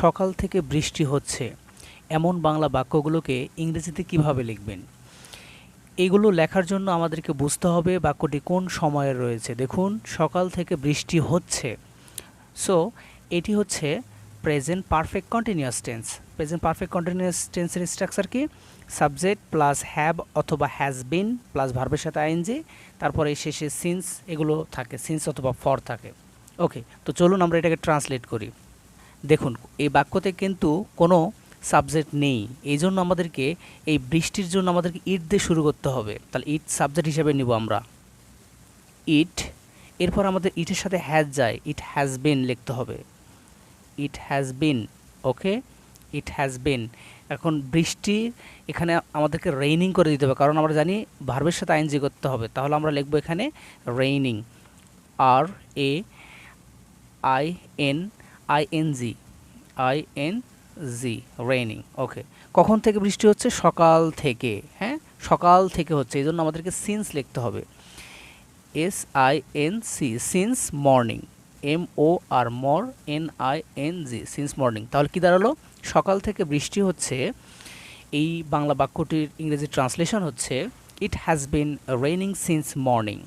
সকাল থেকে বৃষ্টি হচ্ছে। এমন বাংলা বাক্যগুলোকে ইংরেজিতে কীভাবে লিখবেন? এগুলো লেখার জন্য আমাদেরকে বুঝতে হবে বাক্যটি কোন সময়ে রয়েছে। দেখুন, সকাল থেকে বৃষ্টি হচ্ছে। সো এটি হচ্ছে present perfect continuous tense present perfect continuous টেন্সের স্ট্রাকচার কি? সাবজেক্ট প্লাস হ্যাব অথবা হ্যাজ বিন প্লাস ভার্বের সাথে আইএনজি তারপরে শেষে সিন্স এগুলো থাকে সিন্স অথবা ফর থাকে। ওকে তো চলুন আমরা এটাকে ট্রান্সলেট করি। দেখুন, এই বাক্যতে কিন্তু কোনো সাবজেক্ট নেই। এই জন্য আমাদেরকে এই বৃষ্টির জন্য আমাদেরকে ইট দিয়ে শুরু করতে হবে। তাহলে ইট সাবজেক্ট হিসেবে নিব আমরা। ইট এরপর আমাদের ইটের সাথে হ্যাজ যায়। ইট হ্যাজ বিন লিখতে হবে। ইট has bin okay it has বিন এখন বৃষ্টি এখানে আমাদেরকে রেইনিং করে দিতে হবে। কারণ আমরা জানি ভার্বের সাথে আইনজি করতে হবে। তাহলে আমরা লিখব এখানে raining R A I N I N G I N G raining okay কখন থেকে বৃষ্টি হচ্ছে? সকাল থেকে হ্যাঁ? সকাল থেকে হচ্ছে এই জন্য আমাদেরকে সিন্স লিখতে হবে। S I N C since morning M O R mor N I N G since morning তাহলে কী দাঁড়াল? সকাল থেকে বৃষ্টি হচ্ছে, এই বাংলা বাক্যটির ইংরেজি ট্রান্সলেশন হচ্ছে it has been raining since morning